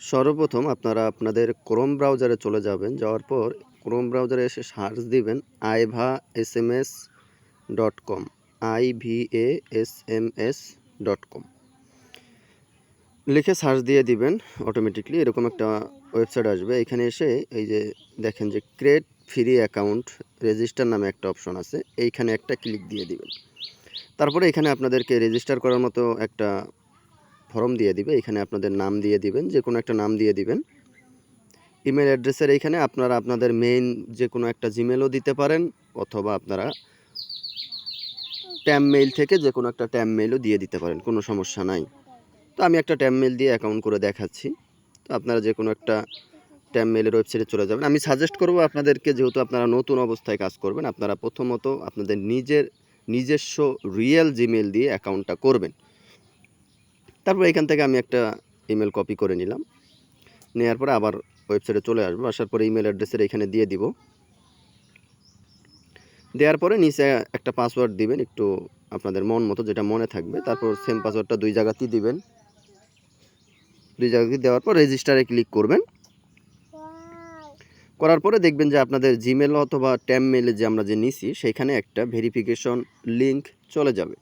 সর্বপ্রথম আপনারা আপনাদের ক্রোম ব্রাউজারে চলে যাবেন, যাওয়ার পর ক্রোম ব্রাউজারে এসে সার্চ দিবেন I V A S M S dot com I V A S M S dot com লিখে সার্চ দিয়ে দিবেন অটোমেটিকলি এরকম একটা ওয়েবসাইট আসবে। এখানে এসে এই যে দেখেন যে ক্রিয়েট ফ্রি অ্যাকাউন্ট রেজিস্টার নামে একটা অপশন আছে, এইখানে একটা ক্লিক দিয়ে দিবেন। তারপরে এখানে আপনাদেরকে রেজিস্টার করার মতো একটা ফর্ম দিয়ে দিবে, এখানে আপনাদের নাম দিয়ে দিবেন যে কোনো একটা নাম দিয়ে দিবেন। ইমেল অ্যাড্রেসের এইখানে আপনারা আপনাদের মেইন যে কোনো একটা জিমেলও দিতে পারেন, অথবা আপনারা ট্যাম মেইল থেকে যে কোনো একটা ট্যাম মেইলও দিয়ে দিতে পারেন, কোনো সমস্যা নাই। তো আমি একটা ট্যাম মেইল দিয়ে অ্যাকাউন্ট করে দেখাচ্ছি। তো আপনারা যে কোনো একটা ট্যাম মেইলের ওয়েবসাইটে চলে যাবেন। আমি সাজেস্ট করব আপনাদেরকে, যেহেতু আপনারা নতুন অবস্থায় কাজ করবেন, আপনারা প্রথমত আপনাদের নিজের নিজস্ব রিয়েল জিমেল দিয়ে অ্যাকাউন্টটা করবেন। তারপর এখান থেকে আমি একটা ইমেল কপি করে নিলাম। নেওয়ার পরে আবার ওয়েবসাইটে চলে আসব। আসার পরে ইমেল অ্যাড্রেসের এখানে দিয়ে দিব। দেওয়ার পরে নিচে একটা পাসওয়ার্ড দিবেন, একটু আপনাদের মন মতো যেটা মনে থাকবে। তারপর সেম পাসওয়ার্ডটা দুই জায়গাতেই দিবেন। দুই জায়গাতেই দেওয়ার পর রেজিস্টারে ক্লিক করবেন। করার পরে দেখবেন যে আপনাদের জিমেল অথবা ট্যাম মেলে যে আমরা যে নিছি, সেখানে একটা ভেরিফিকেশন লিংক চলে যাবে।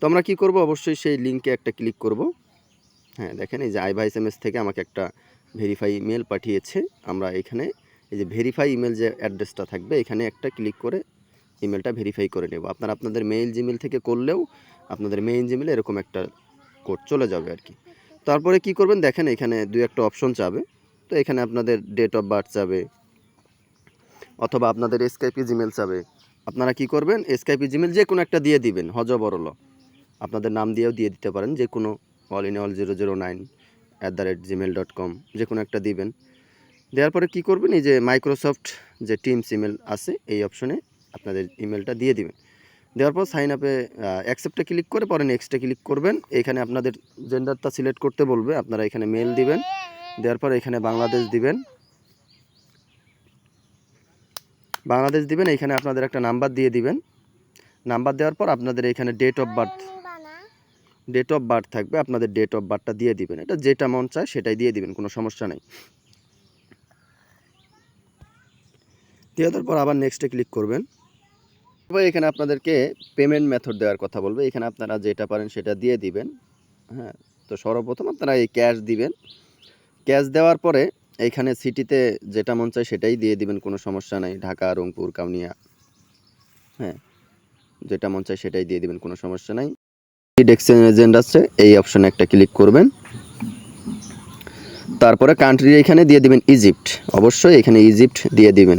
তো আমরা কি করব? অবশ্যই সেই লিঙ্কে একটা ক্লিক করব। হ্যাঁ দেখেন এই যে আইভা এস এম এস থেকে আমাকে একটা ভেরিফাই ইমেল পাঠিয়েছে। আমরা এখানে এই যে ভেরিফাই ইমেল যে অ্যাড্রেসটা থাকবে, এখানে একটা ক্লিক করে ইমেলটা ভেরিফাই করে নেব। আপনারা আপনাদের মেইল জিমেল থেকে করলেও আপনাদের মেইন জিমেলে এরকম একটা কোড চলে যাবে আর কি। তারপরে কি করবেন? দেখেন এখানে দু একটা অপশন চাবে তো এখানে আপনাদের ডেট অফ বার্থ চাবে অথবা আপনাদের এসকাইপি জিমেল চাবে আপনারা কি করবেন? এসকাইপি জিমেল যে কোনো একটা দিয়ে দিবেন হজ বরল আপনাদের নাম দিয়েও দিয়ে দিতে পারেন যে কোনো all in all zero zero nine at the rate Gmail dot com যে কোনো একটা দিবেন। দেওয়ার পরে কী করবেন, এই যে মাইক্রোসফট যে টিমস ইমেল আছে, এই অপশনে আপনাদের ইমেলটা দিয়ে দিবেন। দেওয়ার পর সাইন আপে অ্যাকসেপ্টে ক্লিক করে পরে নেক্সটে ক্লিক করবেন। এখানে আপনাদের জেন্ডারটা সিলেক্ট করতে বলবে, আপনারা এখানে মেল দিবেন। দেওয়ার পর এখানে বাংলাদেশ দিবেন। বাংলাদেশ দিবেন, এখানে আপনাদের একটা নাম্বার দিয়ে দিবেন। নাম্বার দেওয়ার পর আপনাদের এখানে date of birth date of birth থাকবে, আপনাদের ডেট অফ বার্থটা দিয়ে দিবেন। এটা যেটা মন চায় সেটাই দিয়ে দিবেন, কোনো সমস্যা নেই। দিয়ে দেওয়ার পর আবার নেক্সটে ক্লিক করবেন। এবার এখানে আপনাদেরকে পেমেন্ট মেথড দেওয়ার কথা বলবে। এখানে আপনারা যেটা পারেন সেটা দিয়ে দিবেন। হ্যাঁ তো সর্বপ্রথম আপনারা এই ক্যাশ দিবেন। ক্যাশ দেওয়ার পরে এইখানে সিটিতে যেটা মন চায় সেটাই দিয়ে দিবেন, কোনো সমস্যা নাই। ঢাকা, রংপুর, কাউনিয়া। হ্যাঁ যেটা মন চায় সেটাই দিয়ে দিবেন, কোনো সমস্যা নাই। এক্সচেঞ্জ এজেন্ট আছে, এই অপশনে একটা ক্লিক করবেন। তারপরে কান্ট্রি এখানে দিয়ে দিবেন ইজিপ্ট অবশ্যই এখানে ইজিপ্ট দিয়ে দিবেন।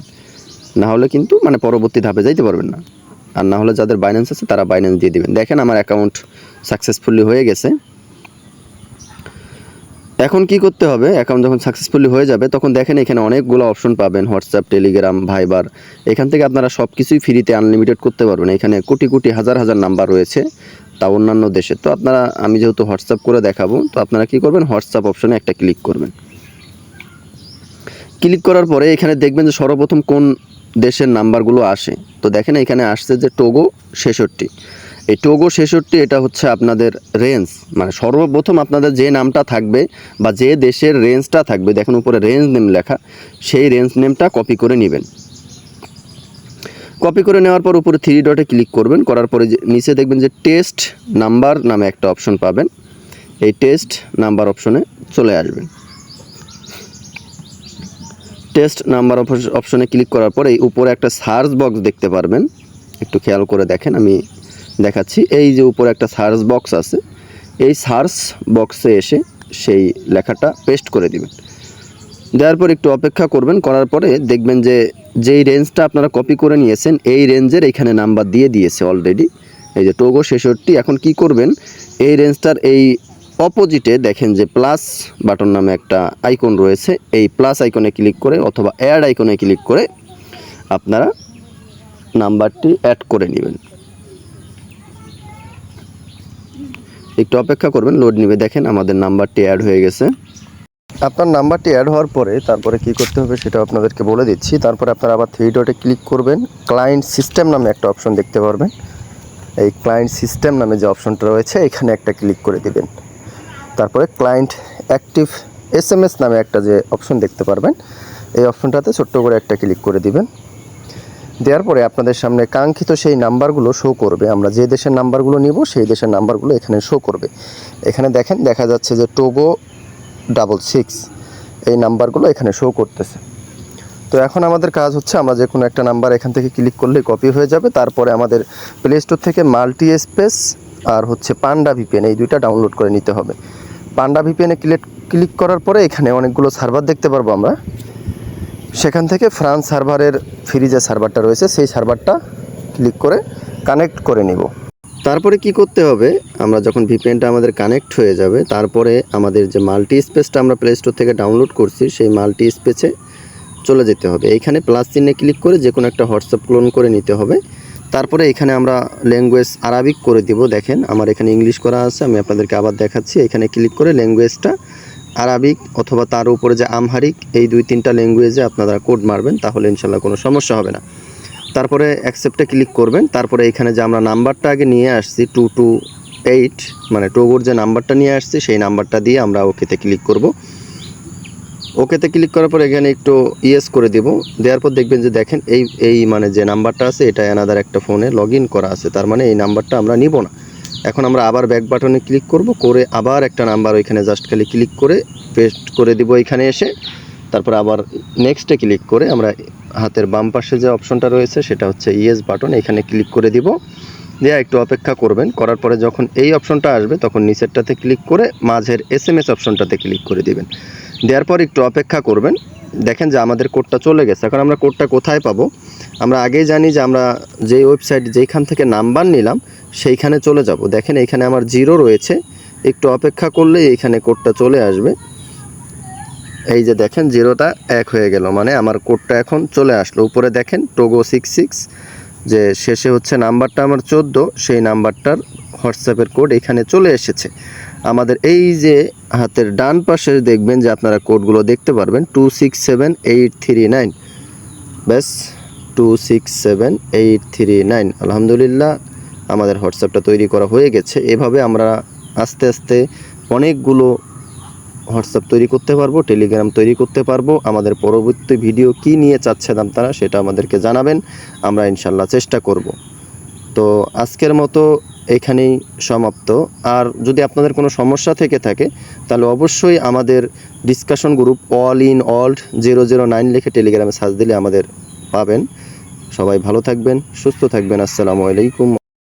না হলে কিন্তু মানে পরবর্তী ধাপে যাইতে পারবেন না। আর না হলে যাদের বাইন্যান্স আছে, তারা বাইন্যান্স দিয়ে দিবেন। দেখেন আমার অ্যাকাউন্ট সাকসেসফুলি হয়ে গেছে। এখন কি করতে হবে? অ্যাকাউন্ট যখন সাকসেসফুলি হয়ে যাবে, তখন দেখেন এখানে অনেকগুলো অপশন পাবেন। হোয়াটসঅ্যাপ টেলিগ্রাম ভাইবার এখান থেকে আপনারা সব কিছুই ফ্রিতে আনলিমিটেড করতে পারবেন। এখানে কোটি কোটি, হাজার হাজার নাম্বার রয়েছে। তা অন্যান্য দেশে। তো আপনারা, আমি যেহেতু হোয়াটসঅ্যাপ করে দেখাবো, তো আপনারা কি করবেন? হোয়াটসঅ্যাপ অপশনে একটা ক্লিক করবেন। ক্লিক করার পরে এখানে দেখবেন যে সর্বপ্রথম কোন দেশের নাম্বারগুলো আসে। তো দেখেন এখানে আসছে যে টোগো ছেষট্টি। এই টোগো ছেষট্টি, এটা হচ্ছে আপনাদের রেঞ্জ। মানে সর্বপ্রথম আপনাদের যে নামটা থাকবে বা যে দেশের রেঞ্জটা থাকবে, দেখেন উপরে রেঞ্জ নেম লেখা, সেই রেঞ্জ নেমটা কপি করে নেবেন। কপি করে নেওয়ার পর উপরে থ্রি ডটে ক্লিক করবেন, করার পরে যে, নিচে দেখবেন যে টেস্ট নাম্বার নামে একটা অপশন পাবেন। এই টেস্ট নাম্বার অপশনে চলে আসবেন টেস্ট নাম্বার অপশনে ক্লিক করার পরে এই উপরে একটা সার্চ বক্স দেখতে পারবেন। একটু খেয়াল করে দেখেন, আমি দেখাচ্ছি। এই যে উপরে একটা সার্চ বক্স আছে, এই সার্চ বক্সে এসে সেই লেখাটা পেস্ট করে দিবেন। দেওয়ার পর একটু অপেক্ষা করবেন, করার পরে দেখবেন যে যেই রেঞ্জটা আপনারা কপি করে নিয়েছেন, এই রেঞ্জের এখানে নাম্বার দিয়ে দিয়েছে অলরেডি এই যে টোগো ছেষট্টি, এখন কি করবেন? এই রেঞ্জটার এই অপোজিটে দেখেন যে প্লাস বাটন নামে একটা আইকন রয়েছে। এই প্লাস আইকনে ক্লিক করে অথবা অ্যাড আইকনে ক্লিক করে আপনারা নাম্বারটি অ্যাড করে নেবেন। একটু অপেক্ষা করবেন লোড নেবে। দেখেন আমাদের নাম্বারটি অ্যাড হয়ে গেছে। আপনার নাম্বারটি অ্যাড হওয়ার পরে তারপরে কি করতে হবে সেটা আপনাদেরকে বলে দিচ্ছি। তারপরে আপনারা আবার থ্রি ডটে ক্লিক করবেন। ক্লায়েন্ট সিস্টেম নামে একটা অপশন দেখতে পারবেন। এই ক্লায়েন্ট সিস্টেম নামে যে অপশনটা রয়েছে, এখানে একটা ক্লিক করে দিবেন। তারপরে client active S M S নামে একটা যে অপশন দেখতে পারবেন, এই অপশনটাতে ছোট্ট করে একটা ক্লিক করে দিবেন। দেওয়ার পরে আপনাদের সামনে কাঙ্ক্ষিত সেই নাম্বারগুলো শো করবে। আমরা যে দেশের নাম্বারগুলো নিব, সেই দেশের নাম্বারগুলো এখানে শো করবে। এখানে দেখেন, দেখা যাচ্ছে যে টোগো ডাবল সিক্স। এই নাম্বারগুলো এখানে শো করতেছে। তো এখন আমাদের কাজ হচ্ছে আমরা যে কোনো একটা নাম্বার এখান থেকে ক্লিক করলেই কপি হয়ে যাবে। তারপরে আমাদের প্লে স্টোর থেকে মাল্টি স্পেস আর হচ্ছে পান্ডা ভিপিএন এই দুইটা ডাউনলোড করে নিতে হবে। পান্ডা ভিপিএনে ক্লিক ক্লিক করার পরে এখানে অনেকগুলো সার্ভার দেখতে পারব আমরা। সেখান থেকে ফ্রান্স সার্ভারের ফ্রি যে সার্ভারটা রয়েছে, সেই সার্ভারটা ক্লিক করে কানেক্ট করে নিব। তারপরে কি করতে হবে? আমরা যখন ভিপিএনটা আমাদের কানেক্ট হয়ে যাবে, তারপরে আমাদের যে মাল্টি স্পেসটা আমরা প্লে স্টোর থেকে ডাউনলোড করছি, সেই মাল্টি স্পেসে চলে যেতে হবে। এইখানে প্লাস চিহ্নে ক্লিক করে যে কোনো একটা হোয়াটসঅ্যাপ ক্লোন করে নিতে হবে। তারপরে এখানে আমরা ল্যাঙ্গুয়েজ আরাবিক করে দিব। দেখেন, আমার এখানে ইংলিশ করা আছে, আমি আপনাদেরকে আবার দেখাচ্ছি। এখানে ক্লিক করে ল্যাঙ্গুয়েজটা আরাবিক অথবা তার উপরে যে আমহারিক এই দুই তিনটা ল্যাঙ্গুয়েজে আপনারা কোড মারবেন, তাহলে ইনশাল্লাহ কোনো সমস্যা হবে না। তারপরে অ্যাকসেপ্টে ক্লিক করবেন, তারপরে এখানে যে আমরা নাম্বারটা আগে নিয়ে আসছি টু টু এইট মানে টোগোর যে নাম্বারটা নিয়ে আসছি, সেই নাম্বারটা দিয়ে আমরা ওকেতে ক্লিক করব। ওকেতে ক্লিক করার পর এখানে একটু ইয়েস করে দেব। দেওয়ার পর দেখবেন যে দেখেন, এই এই মানে যে নাম্বারটা আছে এটা এনাদার একটা ফোনে লগ করা আছে। তার মানে এই নাম্বারটা আমরা নিব না। এখন আমরা আবার ব্যাক বাটনে ক্লিক করব, করে আবার একটা নাম্বার ওইখানে জাস্ট খালি ক্লিক করে পেস্ট করে দিব এখানে এসে। তারপর আবার নেক্সটে ক্লিক করে আমরা হাতের বাম পাশে যে অপশনটা রয়েছে, সেটা হচ্ছে ইয়েস বাটন এখানে ক্লিক করে দিব। দিয়ে একটু অপেক্ষা করবেন, করার পরে যখন এই অপশনটা আসবে, তখন নিচেরটাতে ক্লিক করে মাঝের এস এম এস অপশনটাতে ক্লিক করে দিবেন। দেওয়ার পর একটু অপেক্ষা করবেন। দেখেন যে আমাদের কোডটা চলে গেছে। এখন আমরা কোডটা কোথায় পাবো? আমরা আগেই জানি যে আমরা যেই ওয়েবসাইট যেইখান থেকে নাম্বার নিলাম, সেইখানে চলে যাব। দেখেন এইখানে আমার জিরো রয়েছে। একটু অপেক্ষা করলে এইখানে কোডটা চলে আসবে। এই যে দেখেন, জিরোটা এক হয়ে গেল। মানে আমার কোডটা এখন চলে আসলো। উপরে দেখেন, টোগো সিক্স সিক্স, যে শেষে হচ্ছে নাম্বারটা আমার চোদ্দ, সেই নাম্বারটার হোয়াটসঅ্যাপের কোড এখানে চলে এসেছে। আমাদের এই যে হাতের ডান পাশে দেখবেন যে আপনারা কোডগুলো দেখতে পারবেন, two six seven eight three nine. ব্যাস, two six seven eight three nine. আলহামদুলিল্লাহ, আমাদের হোয়াটসঅ্যাপটা তৈরি করা হয়ে গেছে। এভাবে আমরা আস্তে আস্তে অনেকগুলো হোয়াটসঅ্যাপ তৈরি করতে পারব, টেলিগ্রাম তৈরি করতে পারব। আমাদের পরবর্তী ভিডিও কি নিয়ে চাচ্ছেন আপনারা সেটা আমাদেরকে জানাবেন, আমরা ইনশাল্লাহ চেষ্টা করব। তো আজকের মতো এখানেই সমাপ্ত। আর যদি আপনাদের কোনো সমস্যা থেকে থাকে, তাহলে অবশ্যই আমাদের discussion group all in all zero zero nine লিখে টেলিগ্রামে সার্চ দিলে আমাদের পাবেন। সবাই ভালো থাকবেন, সুস্থ থাকবেন। আসসালামু আলাইকুম।